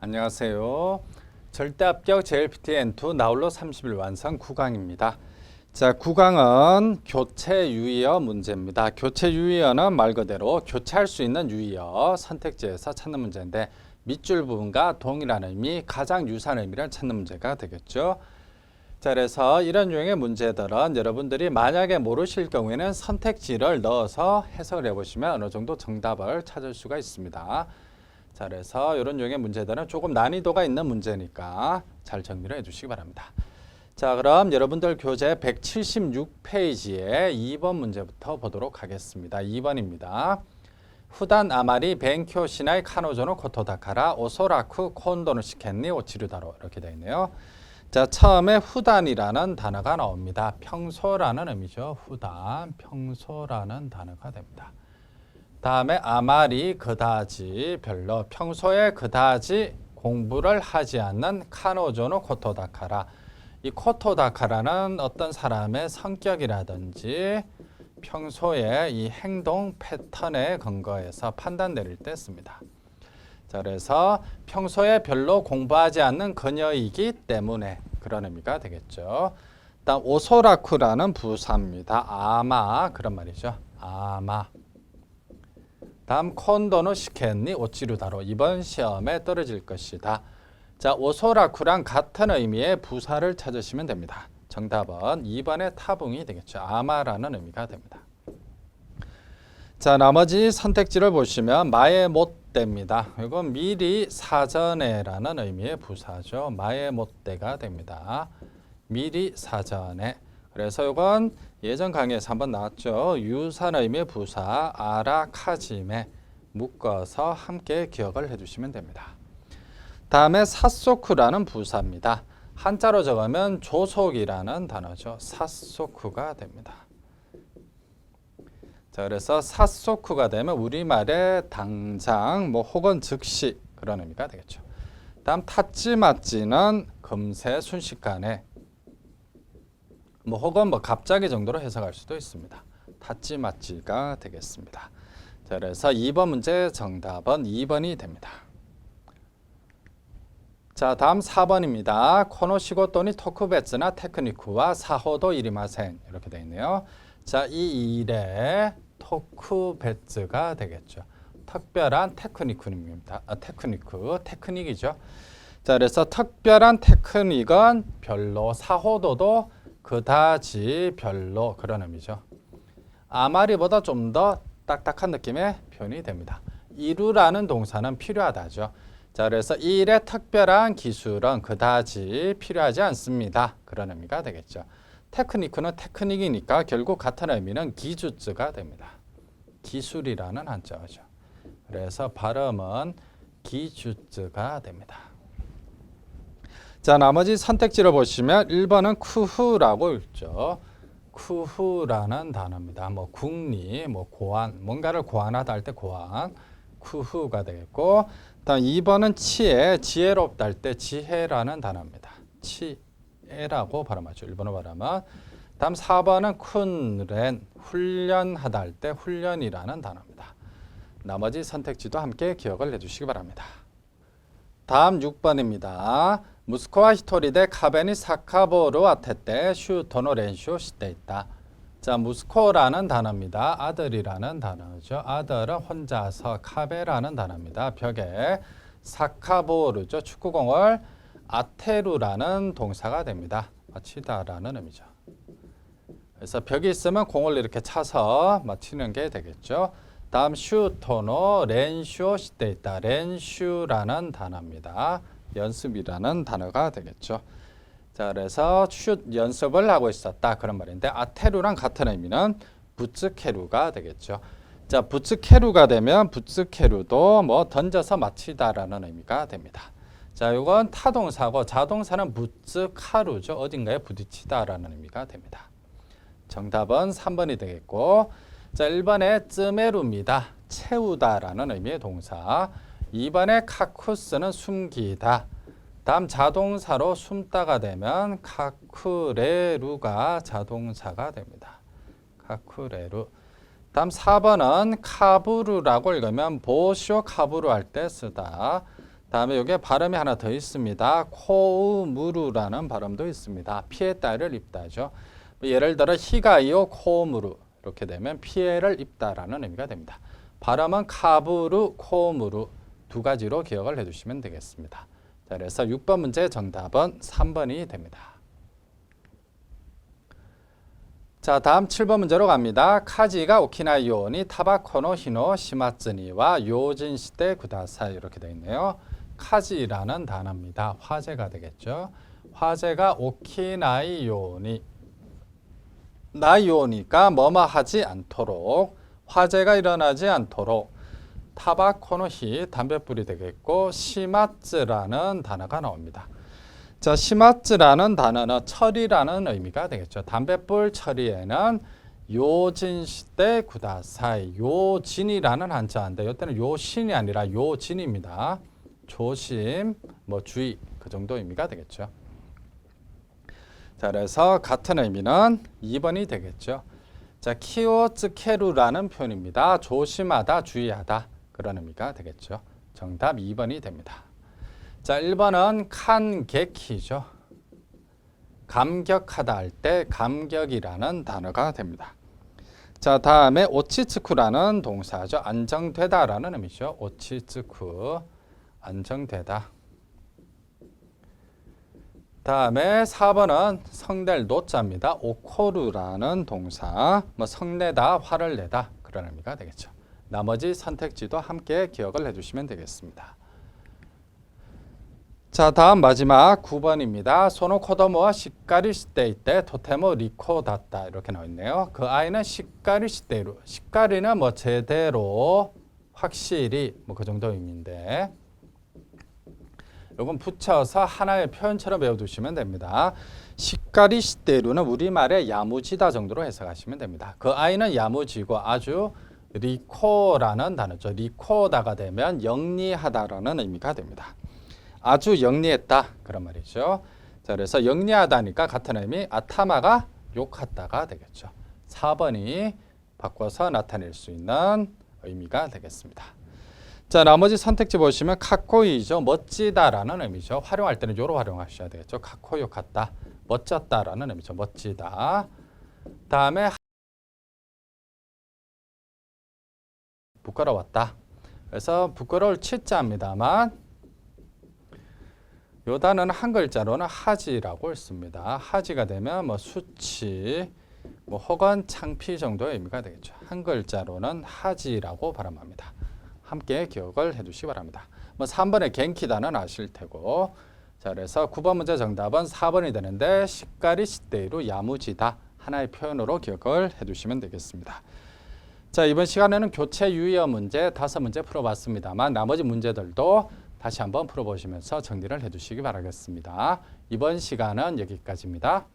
안녕하세요. 절대 합격 JLPT N2 나홀로 30일 완성 9강입니다. 자, 9강은 교체 유의어 문제입니다. 교체 유의어는 말 그대로 교체할 수 있는 유의어 선택지에서 찾는 문제인데 밑줄 부분과 동일한 의미, 가장 유사한 의미를 찾는 문제가 되겠죠. 자, 그래서 이런 유형의 문제들은 여러분들이 만약에 모르실 경우에는 선택지를 넣어서 해석을 해보시면 어느 정도 정답을 찾을 수가 있습니다. 자, 그래서 이런 유형의 문제들은 조금 난이도가 있는 문제니까 잘 정리를 해주시기 바랍니다. 자, 그럼 여러분들 교재 176페이지에 2번 문제부터 보도록 하겠습니다. 2번입니다. 후단 아마리 벤쿄 시나이 카노조노 코토다카라 오소라쿠 콘도노 시켄니 오치류다로 이렇게 되어 있네요. 자, 처음에 후단이라는 단어가 나옵니다. 평소라는 의미죠. 후단, 평소라는 단어가 됩니다. 다음에 아마리 그다지 별로 평소에 그다지 공부를 하지 않는 카노조노 코토다카라 이 코토다카라는 어떤 사람의 성격이라든지 평소에 이 행동 패턴에 근거해서 판단 내릴 때 씁니다. 자, 그래서 평소에 별로 공부하지 않는 그녀이기 때문에 그런 의미가 되겠죠. 다음 오소라쿠라는 부사입니다. 아마 그런 말이죠. 아마. 다음 콘도노 시켄니 오찌루다로 이번 시험에 떨어질 것이다. 자, 오소라쿠랑 같은 의미의 부사를 찾으시면 됩니다. 정답은 2번의 타붕이 되겠죠. 아마라는 의미가 됩니다. 자, 나머지 선택지를 보시면 마에 못대입니다. 이건 미리 사전에라는 의미의 부사죠. 마에 못대가 됩니다. 미리 사전에. 그래서 이건 예전 강의에서 한번 나왔죠. 유사한 의미의 부사 아라카짐에 묶어서 함께 기억을 해주시면 됩니다. 다음에 사소쿠라는 부사입니다. 한자로 적으면 조속이라는 단어죠. 사소쿠가 됩니다. 자, 그래서 사소쿠가 되면 우리말에 당장 뭐 혹은 즉시 그런 의미가 되겠죠. 다음 타찌마찌는 금세 순식간에 뭐 혹은 뭐 갑자기 정도로 해석할 수도 있습니다. 타찌마찌가 되겠습니다. 자, 그래서 2번 문제 정답은 2번이 됩니다. 자, 다음 4번입니다. 코노시고 또니 토크베츠나 테크니쿠와 사호도 이리마센 이렇게 되어 있네요. 자, 이 일에 토크베츠가 되겠죠. 특별한 테크니크입니다. 아, 테크니크, 테크닉이죠. 자, 그래서 특별한 테크닉은 별로 사호도도 그다지 별로 그런 의미죠. 아마리보다 좀 더 딱딱한 느낌의 표현이 됩니다. 이루라는 동사는 필요하다죠. 자, 그래서 이 일의 특별한 기술은 그다지 필요하지 않습니다. 그런 의미가 되겠죠. 테크니크는 테크닉이니까 결국 같은 의미는 기주츠가 됩니다. 기술이라는 한자어죠. 그래서 발음은 기주츠가 됩니다. 자, 나머지 선택지를 보시면 1번은 쿠후라고 읽죠. 쿠후라는 단어입니다. 뭐 국리, 뭐 고안, 뭔가를 고안하다 할 때 고안, 쿠후가 되겠고, 다음 2번은 치에, 지혜롭다 할 때 지혜라는 단어입니다. 치에라고 발음하죠. 일본어 발음은. 다음 4번은 쿤렌, 훈련하다 할 때 훈련이라는 단어입니다. 나머지 선택지도 함께 기억을 해주시기 바랍니다. 다음 6번입니다. 있다. 자, 무스코라는 단어입니다. 아들이라는 단어죠. 아들은 혼자서 카베라는 단어입니다. 벽에 사카보르죠. 축구공을 아테루라는 동사가 됩니다. 마치다라는 의미죠. 그래서 벽이 있으면 공을 이렇게 차서 맞히는 게 되겠죠. 다음 슈토노 렌쇼 시대 있다. 렌슈라는 단어입니다. 연습이라는 단어가 되겠죠. 자, 그래서 슛 연습을 하고 있었다 그런 말인데 아테루랑 같은 의미는 부츠케루가 되겠죠. 자, 부츠케루가 되면 부츠케루도 뭐 던져서 맞히다라는 의미가 됩니다. 자, 이건 타동사고 자동사는 부츠카루죠. 어딘가에 부딪히다라는 의미가 됩니다. 정답은 3번이 되겠고 자, 1번에 쯔메루입니다. 채우다라는 의미의 동사. 2번에 카쿠스는 숨기다. 다음 자동사로 숨다가 되면 카쿠레루가 자동사가 됩니다. 카쿠레루. 다음 4번은 카부루라고 읽으면 보쇼 카부루 할때 쓰다. 다음에 여기에 발음이 하나 더 있습니다. 코우무루라는 발음도 있습니다. 피해 따위를 입다죠. 뭐 예를 들어 히가이오 코우무루 이렇게 되면 피해를 입다라는 의미가 됩니다. 발음은 카부루 코우무루 두 가지로 기억을 해두시면 되겠습니다. 자, 그래서 6번 문제 정답은 3번이 됩니다. 자, 다음 7번 문제로 갑니다. 카지가 오키나이오니 타바코노 히노 시마츠니와 요진 시대 구다사이 이렇게 되어 있네요. 카지라는 단어입니다. 화재가 되겠죠. 화재가 오키나이오니 나이오니까 뭐뭐 하지 않도록 화재가 일어나지 않도록 타바코노히 담배불이 되겠고 시마츠라는 단어가 나옵니다. 자, 시마츠라는 단어는 철이라는 의미가 되겠죠. 담배불 처리에는 요진 시대 구다사이 요진이라는 한자인데 이때는 요신이 아니라 요진입니다. 조심, 뭐 주의 그 정도 의미가 되겠죠. 자, 그래서 같은 의미는 2번이 되겠죠. 자, 키오츠케루라는 표현입니다. 조심하다, 주의하다 그런 의미가 되겠죠. 정답 2번이 됩니다. 자, 1번은 칸게키죠. 감격하다 할 때 감격이라는 단어가 됩니다. 자, 다음에 오치츠쿠라는 동사죠. 안정되다라는 의미죠. 오치츠쿠 안정되다. 다음에 4번은 성낼 노자입니다. 오코루라는 동사, 뭐 성내다, 화를 내다 그런 의미가 되겠죠. 나머지 선택지도 함께 기억을 해주시면 되겠습니다. 자, 다음 마지막 9번입니다. 소노 코도모와 시까리 시대이 때 토테모 리코다다 이렇게 나와 있네요. 그 아이는 시까리 시대로 시까리는 뭐 제대로 확실히 뭐 그 정도 의미인데 요건 붙여서 하나의 표현처럼 외워두시면 됩니다. 시까리 시대로는 우리말의 야무지다 정도로 해석하시면 됩니다. 그 아이는 야무지고 아주 리코라는 단어죠. 리코다가 되면 영리하다라는 의미가 됩니다. 아주 영리했다 그런 말이죠. 자, 그래서 영리하다니까 같은 의미 아타마가 욕했다가 되겠죠. 4번이 바꿔서 나타낼 수 있는 의미가 되겠습니다. 자, 나머지 선택지 보시면 카코이죠. 멋지다라는 의미죠. 활용할 때는 요로 활용하셔야 되겠죠. 카코요 같다. 멋졌다라는 의미죠. 멋지다. 다음에 부끄러웠다. 그래서 부끄러울 치자입니다만 요 단어는 한 글자로는 하지라고 했습니다. 하지가 되면 뭐 수치, 뭐 혹은 창피 정도의 의미가 되겠죠. 한 글자로는 하지라고 발음합니다. 함께 기억을 해두시기 바랍니다. 뭐 3번의 겐키다는 아실 테고 자 그래서 9번 문제 정답은 4번이 되는데 시까리 시대로 야무지다 하나의 표현으로 기억을 해두시면 되겠습니다. 자 이번 시간에는 교체 유의어 문제 다섯 문제 풀어봤습니다만 나머지 문제들도 다시 한번 풀어보시면서 정리를 해두시기 바라겠습니다. 이번 시간은 여기까지입니다.